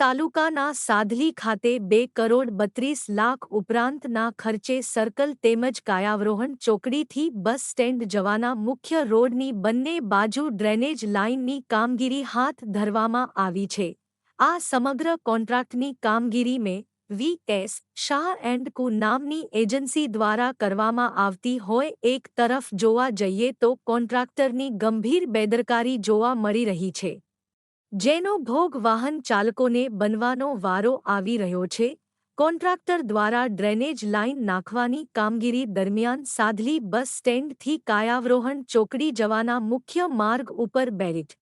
તાલુકાના સાધલી ખાતે બે કરોડ બત્રીસ લાખ ઉપરાંતના ખર્ચે સર્કલ તેમજ કાયાવરોહણ ચોકડીથી બસ સ્ટેન્ડ જવાના મુખ્ય રોડની બંને બાજુ ડ્રેનેજ લાઇનની કામગીરી હાથ ધરવામાં આવી છે. આ સમગ્ર કોન્ટ્રાક્ટની કામગીરી મેં વી એસ શાહ એન્ડ કુ નામની એજન્સી દ્વારા કરવામાં આવતી હોય એક તરફ જોવા જઈએ તો કોન્ટ્રાક્ટરની ગંભીર બેદરકારી જોવા મળી રહી છે. જેનો ભોગ વાહન ચાલકોને બનવાનો વારો આવી રહ્યો છે, કોન્ટ્રાક્ટર દ્વારા ડ્રેનેજ લાઇન નાખવાની કામગીરી દરમિયાન સાધલી બસ સ્ટેન્ડથી કાયાવરોહણ ચોકડી જવાના મુખ્ય માર્ગ ઉપર બેરિટ.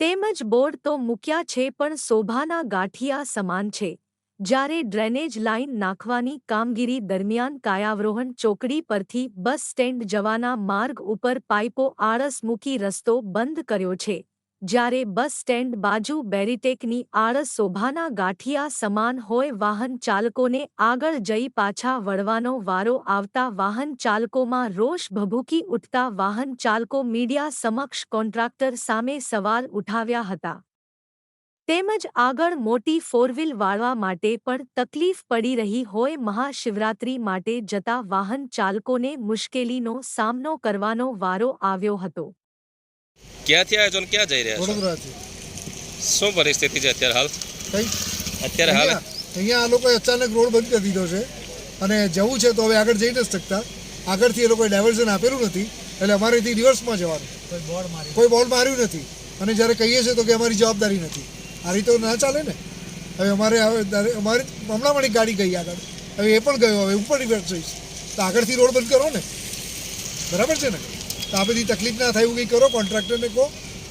તેમજ બોર્ડ તો મૂક્યા છે પણ શોભાના ગાંઠિયા સમાન છે. જ્યારે ડ્રેનેજ લાઇન નાખવાની કામગીરી દરમિયાન કાયાવરોહણ ચોકડી પરથી બસ સ્ટેન્ડ જવાના માર્ગ ઉપર પાઇપો આળસ મૂકી રસ્તો બંધ કર્યો છે. જ્યારે બસ સ્ટેન્ડ બાજુ બેરીટેકની આળસ શોભાના ગાંઠિયા સમાન હોય, વાહન ચાલકોને આગળ જઈ પાછા વળવાનો વારો આવતા વાહન ચાલકોમાં રોષ ભભૂકી ઉઠતા વાહન ચાલકો મીડિયા સમક્ષ કોન્ટ્રાક્ટર સામે સવાલ ઉઠાવ્યા હતા. તેમજ આગળ મોટી ફોરવ્હીલ વાળવા માટે પણ તકલીફ પડી રહી હોય, મહાશિવરાત્રી માટે જતા વાહન ચાલકોને મુશ્કેલીનો સામનો કરવાનો વારો આવ્યો હતો. ક્યાંથી આવ્યા છો ને ક્યાં જઈ રહ્યા છો? વડોદરાથી શું પરિસ્થિતિ છે અત્યારે હાલ? કઈ? અત્યારે હાલ? અહીંયા આ લોકોએ અચાનક રોડ બંધ કરી દીધો છે. અને જવું છે તો હવે આગળ જઈ નથી શકતા. આગળથી એ લોકોએ ડાયવર્ઝન આપેલું નથી. એટલે અમારેથી રિવર્સમાં જવાનું. કોઈ બોર્ડ માર્યું નથી. અને જ્યારે કહીએ છીએ તો કે અમારી જવાબદારી નથી. આ રીતે તો ના ચાલે ને. હવે અમારે હવે અમારે હમણાં પણ એક ગાડી ગઈ આગળ. હવે એ પણ ગયો હવે હું પણ રિવર્સ જઈશ. તો આગળથી રોડ બંધ કરો ને. બરાબર છે ને? તો આ બધી તકલીફ ના થાય એવું કંઈ કરો, કોન્ટ્રાક્ટરને કહો,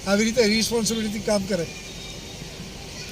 આવી રીતે રિસ્પોન્સિબિલિટી કામ કરે.